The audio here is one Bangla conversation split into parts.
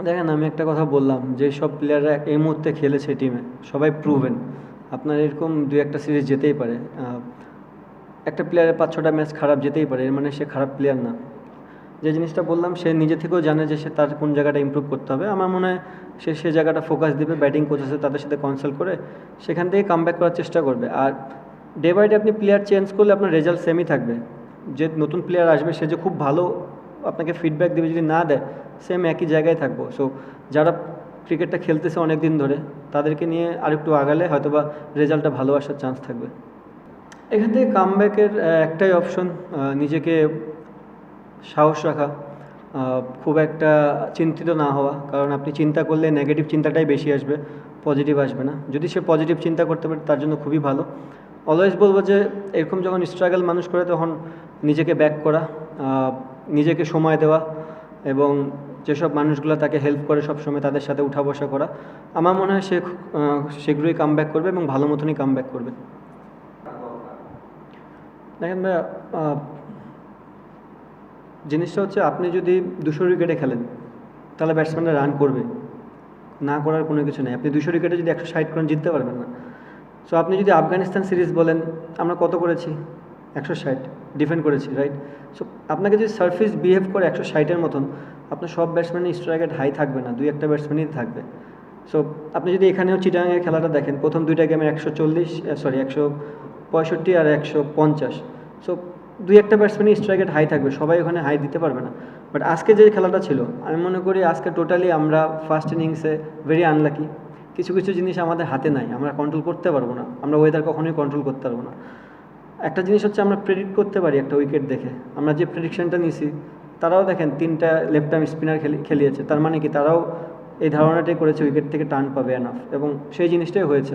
দেখেন, আমি একটা কথা বললাম যে, সব প্লেয়াররা এই মুহূর্তে খেলেছে টিমে সবাই প্রুভেন আপনার এরকম দু একটা সিরিজ যেতেই পারে। একটা প্লেয়ারের পাঁচ ছটা ম্যাচ খারাপ যেতেই পারে, এর মানে সে খারাপ প্লেয়ার না। যে জিনিসটা বললাম, সে নিজে থেকেও জানে যে, সে তার কোন জায়গাটা ইমপ্রুভ করতে হবে। আমার মনে হয় সে সে জায়গাটা ফোকাস দেবে ব্যাটিং কোচ আছে তাদের সাথে কনসাল্ট করে, সেখান থেকে কাম করার চেষ্টা করবে। আর ডে বাই ডে আপনি প্লেয়ার চেঞ্জ করলে আপনার রেজাল্ট সেমই থাকবে। যে নতুন প্লেয়ার আসবে, সে যে খুব ভালো আপনাকে ফিডব্যাক দেবে, যদি না দেয় সেম একই জায়গায় থাকব। সো যারা ক্রিকেটটা খেলতেছে অনেক দিন ধরে, তাদেরকে নিয়ে আরেকটু আগালে হয়তোবা রেজাল্টটা ভালো আসার চান্স থাকবে। এখান থেকে কামব্যাকের একটাই অপশন নিজেকে সাহস রাখা খুব একটা চিন্তিত না হওয়া। কারণ আপনি চিন্তা করলে নেগেটিভ চিন্তাটাই বেশি আসবে পজিটিভ আসবে না। যদি সে পজিটিভ চিন্তা করতে পারে, তার জন্য খুবই ভালো। অলওয়েজ বলব যে, এরকম যখন স্ট্রাগল মানুষ করে, তখন নিজেকে ব্যাক করা নিজেকে সময় দেওয়া এবং যেসব মানুষগুলো তাকে হেল্প করে সবসময় তাদের সাথে উঠা বসা করা, আমার মনে হয় সে শীঘ্রই কাম করবে এবং ভালো মতনই কাম করবে। দেখেন ভাইয়া জিনিসটা হচ্ছে আপনি যদি দুশো উইকেটে খেলেন, তাহলে ব্যাটসম্যানরা রান করবে। না করার কোনো কিছু নেই। আপনি দুশো উইকেটে যদি একশো ষাট রান জিততে পারবেন না। সো আপনি যদি আফগানিস্তান সিরিজ বলেন, আমরা কত করেছি? একশো ষাট। ডিফেন্ড করেছি রাইট সো আপনাকে যদি সার্ফিস বিহেভ করে একশো ষাটের মতন, আপনার সব ব্যাটসম্যানের স্ট্রাইক হাই থাকবে না, দুই একটা ব্যাটসম্যানই থাকবে। সো আপনি যদি এখানেও চিটাঙের খেলাটা দেখেন, প্রথম দুইটা গেমে একশো চল্লিশ সরি একশো পঁয়ষট্টি আর একশো পঞ্চাশ। সো দুই একটা ব্যাটসম্যানই স্ট্রাইক হাই থাকবে, সবাই ওখানে হাই দিতে পারবে না। বাট আজকে যে খেলাটা ছিল, আমি মনে করি আজকে টোটালি আমরা ফার্স্ট ইনিংসে ভেরি আনলাকি কিছু কিছু জিনিস আমাদের হাতে নাই, আমরা কন্ট্রোল করতে পারব না। আমরা ওয়েদার কখনোই কন্ট্রোল করতে পারব না। একটা জিনিস হচ্ছে আমরা প্রেডিক্ট করতে পারি একটা উইকেট দেখে। আমরা যে প্রেডিকশনটা নিছি, তারাও দেখেন তিনটা লেফট টাইম স্পিনার খেলি, খেলিয়েছে। তার মানে কি? তারাও এই ধারণাটাই করেছে উইকেট থেকে টার্ন পাবে এনাফ এবং সেই জিনিসটাই হয়েছে।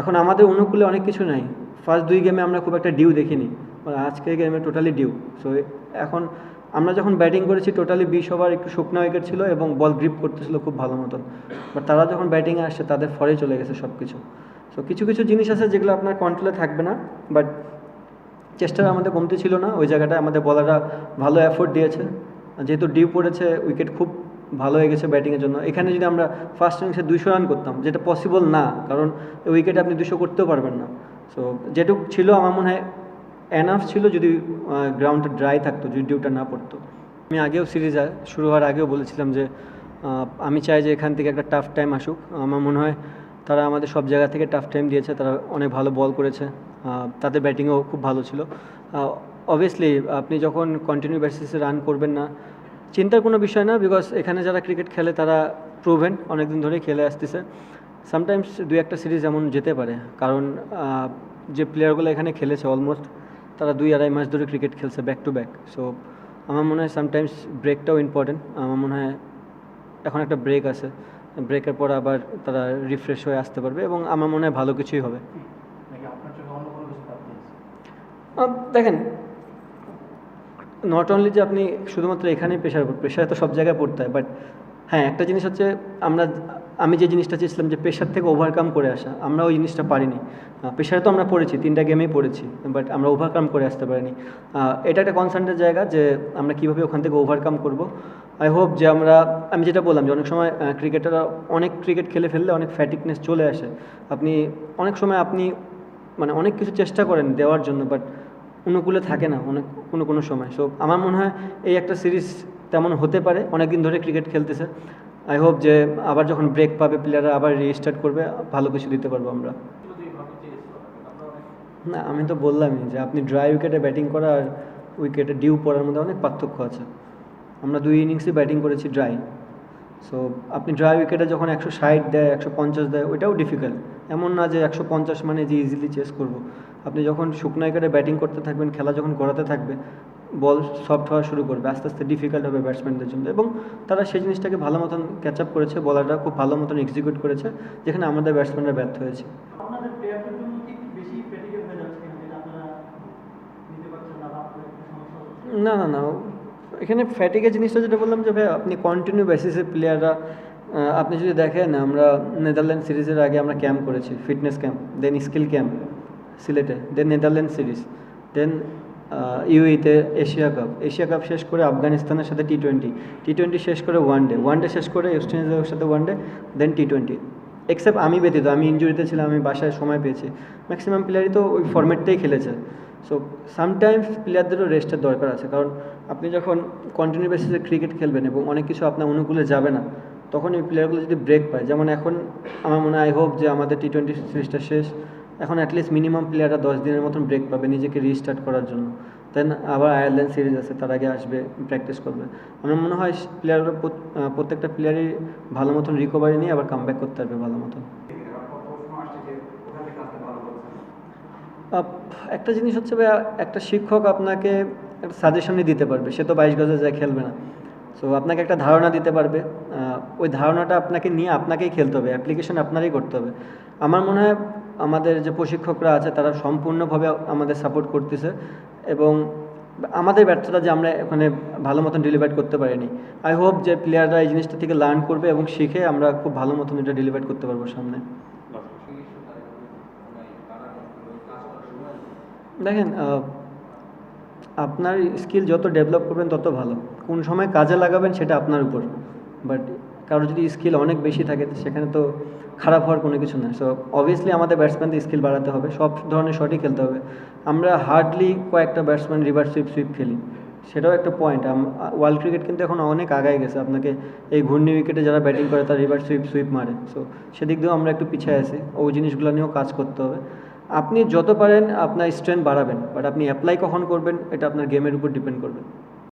এখন আমাদের অনুকূলে অনেক কিছু নাই। ফার্স্ট দুই গেমে আমরা খুব একটা ডিউ দেখিনি। আজকের গেমে টোটালি ডিউ সো এখন আমরা যখন ব্যাটিং করেছি টোটালি বিশ ওভার একটু শুকনো উইকেট ছিল এবং বল গ্রিপ করতেছিল খুব ভালো মতন। বাট তারা যখন ব্যাটিংয়ে আসছে, তাদের ফরে চলে গেছে সব কিছু সো কিছু কিছু জিনিস আছে যেগুলো আপনার কন্ট্রোলে থাকবে না। বাট চেষ্টাটা আমাদের কমতি ছিল না, ওই জায়গাটায় আমাদের বলাররা ভালো এফোর্ট দিয়েছে। যেহেতু ডিউ পড়েছে উইকেট খুব ভালো হয়ে গেছে ব্যাটিংয়ের জন্য। এখানে যদি আমরা ফার্স্ট ইনিংসে দুশো রান করতাম, যেটা পসিবল না, কারণ উইকেটে আপনি দুশো করতেও পারবেন না। সো যেটুক ছিল আমার মনে হয় এনাফ ছিল যদি গ্রাউন্ডটা ড্রাই থাকতো, যদি ডিউটা না পড়তো। আমি আগেও সিরিজ শুরু হওয়ার আগেও বলেছিলাম যে আমি চাই যে এখান থেকে একটা টাফ টাইম আসুক। আমার মনে হয় তারা আমাদের সব জায়গা থেকে টাফ টাইম দিয়েছে, তারা অনেক ভালো বল করেছে। তাদের ব্যাটিংও খুব ভালো ছিল। অবভিয়াসলি আপনি যখন কন্টিনিউ বেসিসে রান করবেন না, চিন্তার কোনো বিষয় না বিকজ এখানে যারা ক্রিকেট খেলে তারা প্রুভেন অনেকদিন ধরেই খেলে আসতেছে। সামটাইমস দু একটা সিরিজ এমন যেতে পারে, কারণ যে প্লেয়ারগুলো এখানে খেলেছে অলমোস্ট তারা দুই আড়াই মাস ধরে ক্রিকেট খেলছে ব্যাক টু ব্যাক সো আমার মনে হয় সামটাইমস ব্রেকটাও ইম্পর্টেন্ট আমার মনে হয় এখন একটা ব্রেক আছে। ব্রেকের পর আবার তারা রিফ্রেশ হয়ে আসতে পারবে এবং আমার মনে হয় ভালো কিছুই হবে। দেখেন নট অনলি যে আপনি শুধুমাত্র এখানেই প্রেশার প্রেশারে তো সব জায়গায় পড়তে হয় বাট হ্যাঁ একটা জিনিস হচ্ছে আমরা, আমি যে জিনিসটা চেয়েছিলাম যে প্রেশার থেকে ওভারকাম করে আসা, আমরা ওই জিনিসটা পারিনি। প্রেশারে তো আমরা পড়েছি, তিনটা গেমেই পড়েছি বাট আমরা ওভারকাম করে আসতে পারিনি। এটা একটা কনসার্নের জায়গা যে আমরা কীভাবে ওখান থেকে ওভারকাম করব। আই হোপ যে আমরা, আমি যেটা বললাম যে অনেক সময় ক্রিকেটাররা অনেক ক্রিকেট খেলে ফেললে অনেক ফ্যাটিকনেস চলে আসে। আপনি, অনেক সময় আপনি মানে অনেক কিছু চেষ্টা করেন দেওয়ার জন্য বাট অনুকূলে থাকে না, অনেক, কোনো কোনো সময়। সো আমার মনে হয় এই একটা সিরিজ তেমন হতে পারে অনেক দিন ধরে ক্রিকেট খেলতেছে। আই হোপ যে আবার যখন ব্রেক পাবে প্লেয়াররা আবার রিস্টার্ট করবে, ভালো কিছু দিতে পারব আমরা। না, আমি তো বললামই যে আপনি ড্রাই উইকেটে ব্যাটিং করা আর উইকেটে ডিউ পড়ার মধ্যে অনেক পার্থক্য আছে। আমরা দুই ইনিংসে ব্যাটিং করেছি ড্রাই সো আপনি ড্রাই উইকেটে যখন একশো ষাট দেয় একশো পঞ্চাশ দেয় ওইটাও ডিফিকাল্ট এমন না যে একশো পঞ্চাশ মানে যে ইজিলি চেস করব। আপনি যখন শুকনো উইকেটে ব্যাটিং করতে থাকবেন খেলা যখন গড়াতে থাকবে বল সফট হওয়া শুরু করবে। আস্তে আস্তে ডিফিকাল্ট হবে ব্যাটসম্যানদের জন্য। এবং তারা সেই জিনিসটাকে ভালো মতন ক্যাচ আপ করেছে বলাররা খুব ভালো মতন এক্সিকিউট করেছে যেখানে আমাদের ব্যাটসম্যানরা ব্যর্থ হয়েছে। হয়ে না না না। এখানে ফ্যাটিকের জিনিসটা যেটা বললাম যে ভাই আপনি কন্টিনিউ বেসিসে প্লেয়াররা আপনি যদি দেখেন, আমরা নেদারল্যান্ড সিরিজের আগে আমরা ক্যাম্প করেছি fitness camp then skill camp সিলেটে দেন নেদারল্যান্ড সিরিজ দেন ইউইতে এশিয়া কাপ এশিয়া কাপ শেষ করে আফগানিস্তানের সাথে টি টোয়েন্টি টি টোয়েন্টি শেষ করে ওয়ান ডে ওয়ান ডে শেষ করে ওয়েস্ট ইন্ডিজের সাথে one day then T twenty except আমি ব্যতীত, আমি ইঞ্জুরিতে ছিলাম, আমি বাসায় সময় পেয়েছি ম্যাক্সিমাম প্লেয়ারই তো ওই ফর্ম্যাটটাই খেলেছে। সো সামটাইমস প্লেয়ারদেরও রেস্টের দরকার আছে। কারণ আপনি যখন কন্টিনিউ বেসিসে ক্রিকেট খেলবেন এবং অনেক কিছু আপনার অনুকূলে যাবে না, তখন এই প্লেয়ারগুলো যদি ব্রেক পায়, যেমন এখন আমার মনে আই হোপ যে আমাদের টি টোয়েন্টি সিরিজটা শেষ, এখন অ্যাটলিস্ট মিনিমাম প্লেয়াররা দশ দিনের মতন ব্রেক পাবে নিজেকে রিস্টার্ট করার জন্য। দেন আবার আয়ারল্যান্ড সিরিজ আছে, তার আগে আসবে প্র্যাকটিস করবে। আমার মনে হয় প্লেয়াররা প্রত্যেকটা প্লেয়ারই ভালো মতন রিকভারি নিয়ে আবার কাম করতে পারবে ভালো মতন আপ, একটা জিনিস হচ্ছে ভাইয়া, একটা শিক্ষক আপনাকে একটা সাজেশনই দিতে পারবে। সে তো বাইশ গজে যায়, খেলবে না। সো আপনাকে একটা ধারণা দিতে পারবে। ওই ধারণাটা আপনাকে নিয়ে আপনাকেই খেলতে হবে। অ্যাপ্লিকেশন আপনারই করতে হবে। আমার মনে হয় আমাদের যে প্রশিক্ষকরা আছে, তারা সম্পূর্ণভাবে আমাদের সাপোর্ট করতেছে এবং আমাদের ব্যর্থতা যে আমরা ওখানে ভালো মতন ডেলিভার করতে পারিনি। আই হোপ যে প্লেয়াররা এই জিনিসটা থেকে লার্ন করবে এবং শিখে আমরা খুব ভালো মতন এটা ডেলিভার করতে পারব সামনে। দেখেন আপনার স্কিল যত ডেভেলপ করবেন তত ভালো। কোন সময় কাজে লাগাবেন সেটা আপনার উপর। বাট কারও যদি স্কিল অনেক বেশি থাকে, সেখানে তো খারাপ হওয়ার কোনো কিছু না। সো অবভিয়াসলি আমাদের ব্যাটসম্যানদের স্কিল বাড়াতে হবে। সব ধরনের শটই খেলতে হবে। আমরা হার্ডলি কয়েকটা ব্যাটসম্যান রিভার্স সুইপ সুইপ খেলি। সেটাও একটা পয়েন্ট ওয়ার্ল্ড ক্রিকেট কিন্তু এখন অনেক আগায় গেছে। আপনাকে এই ঘূর্ণি উইকেটে যারা ব্যাটিং করে, তারা রিভার্স সুইপ সুইপ মারে। সো সেদিক দিয়েও আমরা একটু পিছিয়ে আছি। ওই জিনিসগুলো নিয়েও কাজ করতে হবে। আপনি যত পারেন আপনার স্ট্রেংথ বাড়াবেন বাট আপনি অ্যাপ্লাই কখন করবেন, এটা আপনার গেমের উপর ডিপেন্ড করবে।